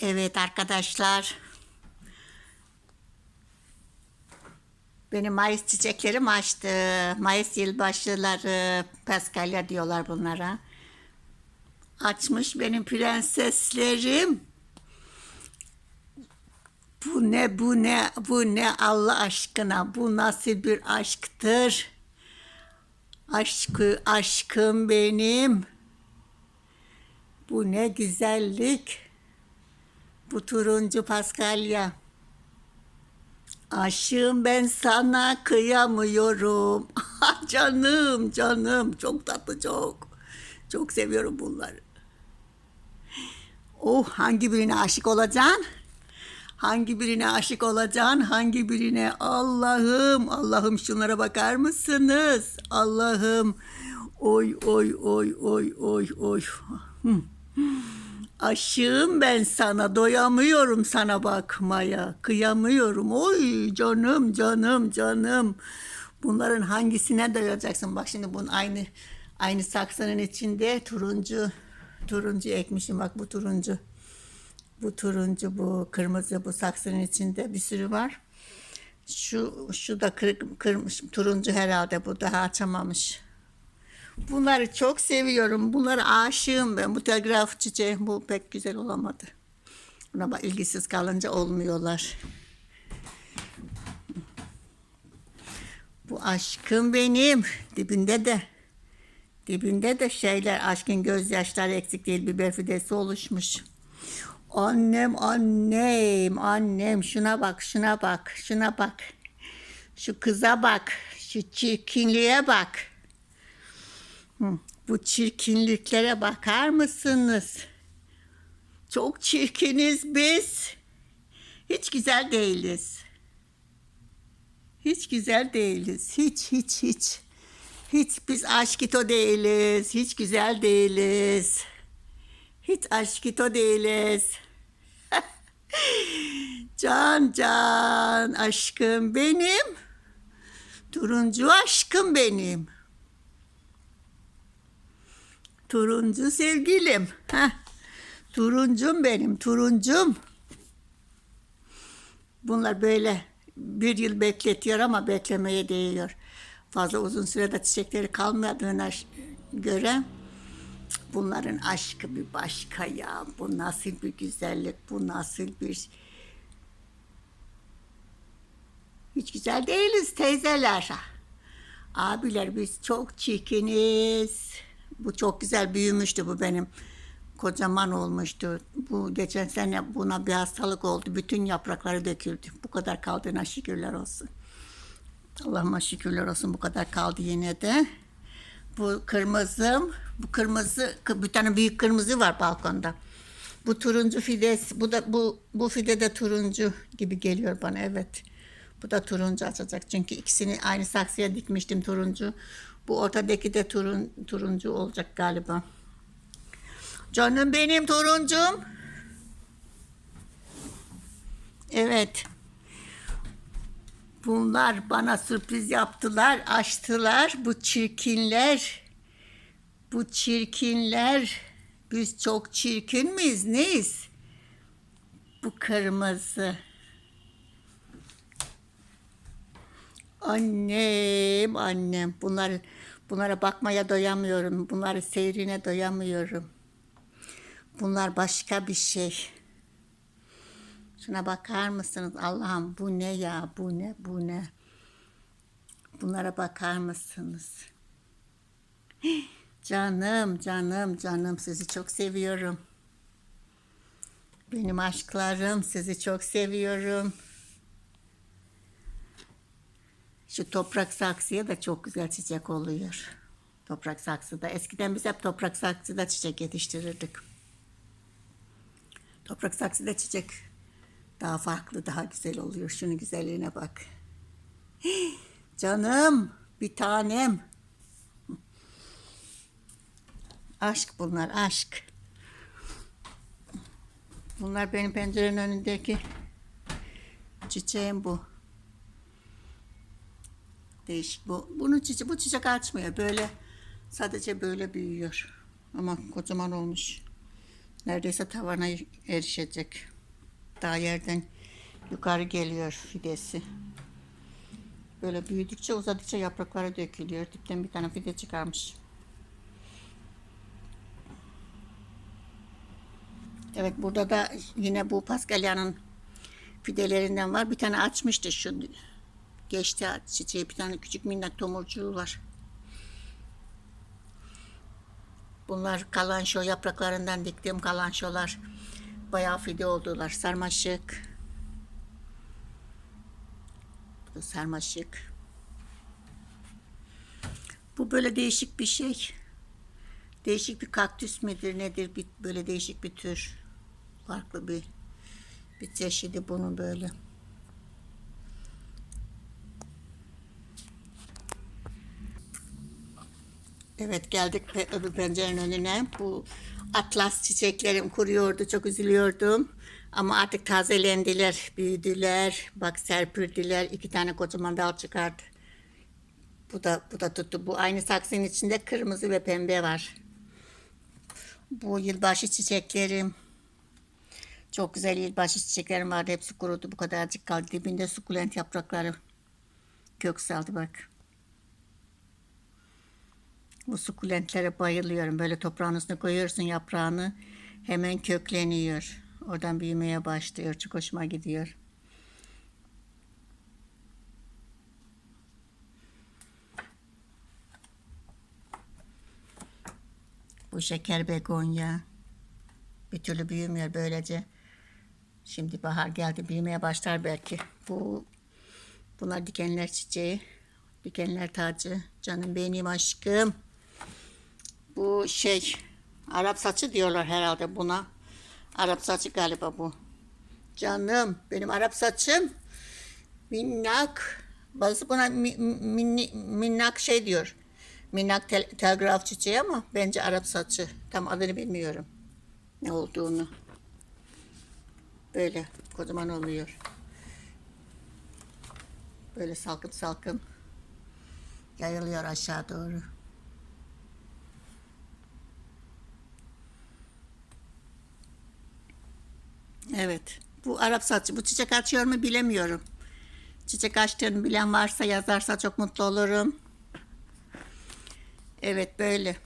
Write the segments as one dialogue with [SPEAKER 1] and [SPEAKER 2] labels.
[SPEAKER 1] Evet arkadaşlar. Benim Mayıs çiçeklerim açtı. Mayıs yılbaşıları, Paskalya diyorlar bunlara. Açmış benim prenseslerim. Bu ne, bu ne, bu ne Allah aşkına, bu nasıl bir aşktır? Aşkı, aşkım benim. Bu ne güzellik. Bu turuncu Paskalya. Aşığım ben sana kıyamıyorum. canım canım çok tatlı çok. Çok seviyorum bunları. Oh hangi birine aşık olacaksın? Hangi birine aşık olacaksın? Hangi birine? Allah'ım, Allah'ım şunlara bakar mısınız? Allah'ım. Oy oy oy oy oy oy. Hı. Aşığım ben sana, doyamıyorum sana bakmaya, kıyamıyorum. Oy canım, canım, canım. Bunların hangisine doyacaksın? Bak şimdi bunun aynı aynı saksının içinde turuncu turuncu ekmişim. Bak bu turuncu. Bu turuncu, bu kırmızı, bu saksının içinde bir sürü var. Şu şu da kır, kırmış, turuncu herhalde bu daha açamamış. Bunları çok seviyorum. Bunlara aşığım ben. Bu telgraf çiçeği bu pek güzel olamadı. Buna bak ilgisiz kalınca olmuyorlar. Bu aşkım benim. Dibinde de dibinde de şeyler aşkın gözyaşları eksik değil. Biber fidesi oluşmuş. Annem annem annem şuna bak şuna bak şuna bak. Şu kıza bak. Şu çirkinliğe bak. Bu çirkinliklere bakar mısınız? Çok çirkiniz biz. Hiç güzel değiliz. Hiç güzel değiliz. Hiç hiç hiç. Hiç biz aşkito değiliz. Hiç güzel değiliz. Hiç aşkito değiliz. can can aşkım benim. Turuncu aşkım benim. Turuncu sevgilim. Heh. Turuncum benim, turuncum. Bunlar böyle bir yıl bekletiyor ama beklemeye değiyor. Fazla uzun sürede çiçekleri kalmadığına göre bunların aşkı bir başka ya. Bu nasıl bir güzellik, bu nasıl bir... Hiç güzel değiliz teyzeler. Abiler biz çok çirkiniz. Bu çok güzel büyümüştü bu benim. Kocaman olmuştu. Bu geçen sene buna bir hastalık oldu. Bütün yaprakları döküldü. Bu kadar kaldığına şükürler olsun. Allah'ıma şükürler olsun bu kadar kaldı yine de. Bu kırmızım, bu kırmızı, bir tane büyük kırmızı var balkonda. Bu turuncu fides, bu da bu bu fide de turuncu gibi geliyor bana evet. Bu da turuncu açacak çünkü ikisini aynı saksıya dikmiştim turuncu. Bu ortadaki de turun, turuncu olacak galiba. Canım benim turuncum. Evet. Bunlar bana sürpriz yaptılar, açtılar. Bu çirkinler. Bu çirkinler. Biz çok çirkin miyiz? Neyiz? Bu kırmızı. Annem, annem. Bunlar, bunlara bakmaya doyamıyorum. Bunları seyrine doyamıyorum. Bunlar başka bir şey. Şuna bakar mısınız? Allah'ım bu ne ya? Bu ne? Bu ne? Bunlara bakar mısınız? Canım, canım, canım sizi çok seviyorum. Benim aşklarım sizi çok seviyorum. Şu toprak saksıya da çok güzel çiçek oluyor. Toprak saksıda. Eskiden biz hep toprak saksıda çiçek yetiştirirdik. Toprak saksıda çiçek daha farklı, daha güzel oluyor. Şunun güzelliğine bak. Canım, bir tanem. Aşk bunlar, aşk. Bunlar benim pencerenin önündeki çiçeğim bu. Değişik bu. Bunun çiçeği, bu çiçek açmıyor. Böyle sadece böyle büyüyor. Ama kocaman olmuş. Neredeyse tavana erişecek. Daha yerden yukarı geliyor fidesi. Böyle büyüdükçe uzadıkça yaprakları dökülüyor. Dipten bir tane fide çıkarmış. Evet burada da yine bu Paskalya'nın fidelerinden var. Bir tane açmıştı şu geçti çiçeği. Bir tane küçük minnak tomurcuğu var. Bunlar kalanşo yapraklarından diktiğim kalanşolar. Bayağı fide oldular. Sarmaşık. Bu da sarmaşık. Bu böyle değişik bir şey. Değişik bir kaktüs midir nedir? Bir, böyle değişik bir tür. Farklı bir bir çeşidi bunun böyle. Evet geldik pe- öbür pencerenin önüne. Bu atlas çiçeklerim kuruyordu. Çok üzülüyordum. Ama artık tazelendiler, büyüdüler. Bak serpürdüler. iki tane kocaman dal çıkardı. Bu da bu da tuttu. Bu aynı saksının içinde kırmızı ve pembe var. Bu yılbaşı çiçeklerim. Çok güzel yılbaşı çiçeklerim vardı. Hepsi kurudu. Bu kadarcık kaldı. Dibinde sukulent yaprakları. Kök saldı bak. Bu sukulentlere bayılıyorum. Böyle toprağın üstüne koyuyorsun yaprağını. Hemen kökleniyor. Oradan büyümeye başlıyor. Çok hoşuma gidiyor. Bu şeker begonya. Bir türlü büyümüyor böylece. Şimdi bahar geldi büyümeye başlar belki. Bu bunlar dikenler çiçeği. Dikenler tacı. Canım benim aşkım. Bu şey Arap saçı diyorlar herhalde buna. Arap saçı galiba bu. Canım benim Arap saçım minnak. Bazı buna mi- minni- minnak şey diyor. Minnak tel- telgraf çiçeği ama bence Arap saçı. Tam adını bilmiyorum. Ne olduğunu. Böyle kocaman oluyor. Böyle salkım salkım yayılıyor aşağı doğru. Evet. Bu Arap saçı. Bu çiçek açıyor mu bilemiyorum. Çiçek açtığını bilen varsa yazarsa çok mutlu olurum. Evet böyle.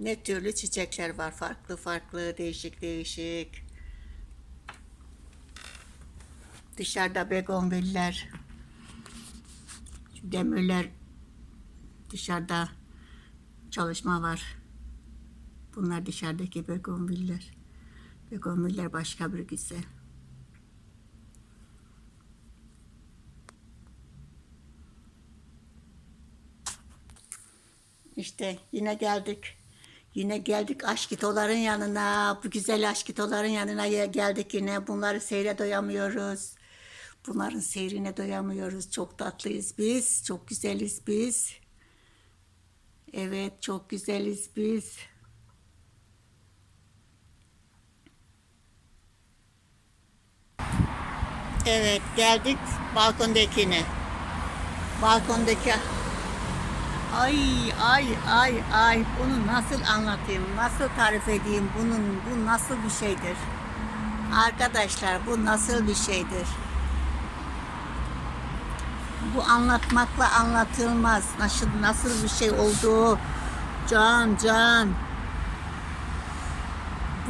[SPEAKER 1] Ne türlü çiçekler var. Farklı farklı, değişik değişik. Dışarıda begonviller. Demirler dışarıda çalışma var. Bunlar dışarıdaki begonviller. Begonviller başka bir güzel. İşte yine geldik. Yine geldik aşkitoların yanına. Bu güzel aşkitoların yanına ya- geldik yine. Bunları seyre doyamıyoruz. Bunların seyrine doyamıyoruz. Çok tatlıyız biz. Çok güzeliz biz. Evet çok güzeliz biz. Evet geldik balkondakine. Balkondaki Ay ay ay ay bunu nasıl anlatayım, nasıl tarif edeyim bunun bu nasıl bir şeydir? Arkadaşlar bu nasıl bir şeydir? Bu anlatmakla anlatılmaz. Nasıl nasıl bir şey olduğu can can.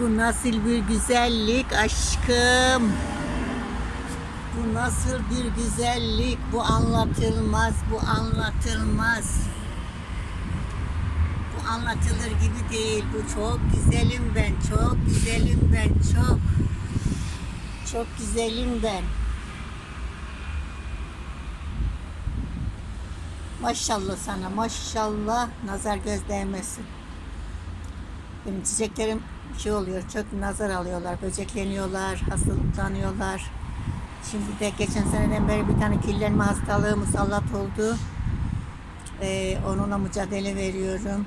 [SPEAKER 1] Bu nasıl bir güzellik aşkım? Bu nasıl bir güzellik? Bu anlatılmaz, bu anlatılmaz. Bu anlatılır gibi değil. Bu çok güzelim ben, çok güzelim ben, çok. Çok güzelim ben. Maşallah sana, maşallah. Nazar göz değmesin. Benim çiçeklerim şey oluyor, çok nazar alıyorlar, böcekleniyorlar, hastalıklanıyorlar. Şimdi de geçen seneden beri bir tane kirlenme hastalığı musallat oldu. Ee, onunla mücadele veriyorum.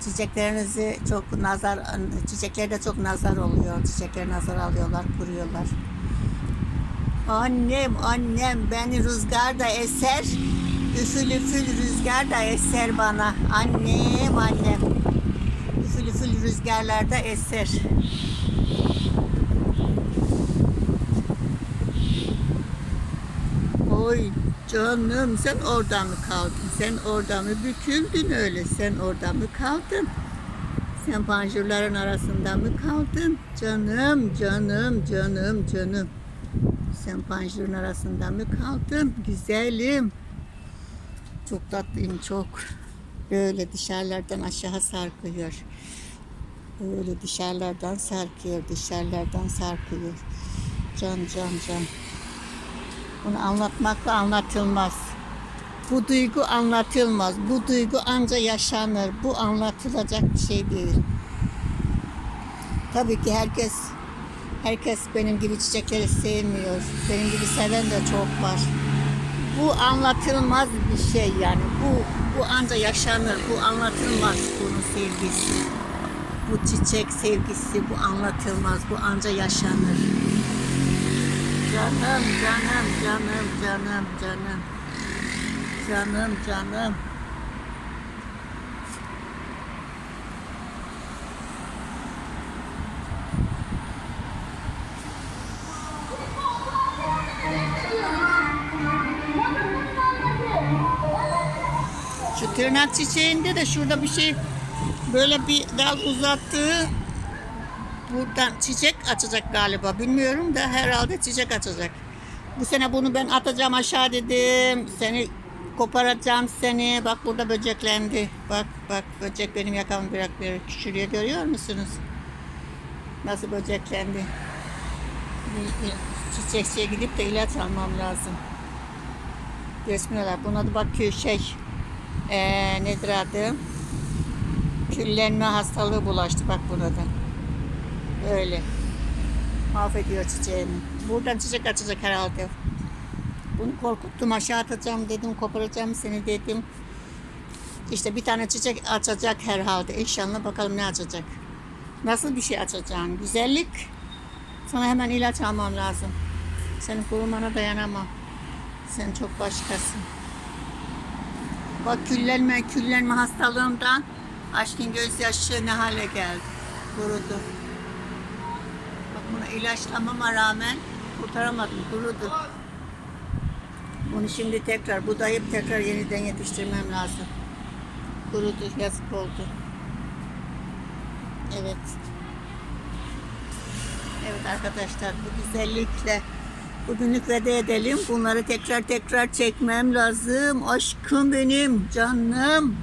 [SPEAKER 1] Çiçeklerinizi çok nazar, çiçeklerde çok nazar oluyor. Çiçekler nazar alıyorlar, kuruyorlar. Annem, annem beni rüzgar da eser. Üfül üfül rüzgar da eser bana. Annem, annem. Üfül üfül rüzgarlarda eser. Oy canım sen orada mı kaldın? Sen orada mı büküldün öyle? Sen orada mı kaldın? Sen panjurların arasında mı kaldın? Canım, canım, canım, canım. Sen panjurun arasında mı kaldın? Güzelim. Çok tatlıyım, çok. Böyle dışarılardan aşağı sarkıyor. Böyle dışarılardan sarkıyor, dışarılardan sarkıyor. Can, can, can. Bunu anlatmakla anlatılmaz. Bu duygu anlatılmaz. Bu duygu anca yaşanır. Bu anlatılacak bir şey değil. Tabii ki herkes herkes benim gibi çiçekleri sevmiyor. Benim gibi seven de çok var. Bu anlatılmaz bir şey yani. Bu bu anca yaşanır. Bu anlatılmaz bunun sevgisi. Bu çiçek sevgisi bu anlatılmaz. Bu anca yaşanır. Canım, canım, canım, canım, canım. Canım, canım. Şu tırnak çiçeğinde de şurada bir şey böyle bir dal uzattığı buradan çiçek açacak galiba. Bilmiyorum da herhalde çiçek açacak. Bu sene bunu ben atacağım aşağı dedim. Seni koparacağım seni. Bak burada böceklendi. Bak bak böcek benim yakamı bırakmıyor. Şuraya görüyor musunuz? Nasıl böceklendi. Bir- bir Çiçekçiye gidip de ilaç almam lazım. Geçmiyorlar. Buna da bak şey ee, nedir adı? Küllenme hastalığı bulaştı bak buna da. Öyle. Mahvediyor çiçeğini. Buradan çiçek açacak herhalde. Bunu korkuttum aşağı atacağım dedim koparacağım seni dedim. İşte bir tane çiçek açacak herhalde. İnşallah bakalım ne açacak. Nasıl bir şey açacaksın? Güzellik. Sana hemen ilaç almam lazım. Senin kurumana dayanamam. Sen çok başkasın. Bak küllenme, küllenme hastalığımdan aşkın gözyaşı ne hale geldi. Kurudu. Bak bunu ilaçlamama rağmen kurtaramadım, kurudu. Bunu şimdi tekrar budayıp tekrar yeniden yetiştirmem lazım. Kurudu, yazık oldu. Evet. Evet arkadaşlar bu güzellikle bugünlük veda edelim. Bunları tekrar tekrar çekmem lazım. Aşkım benim, canım.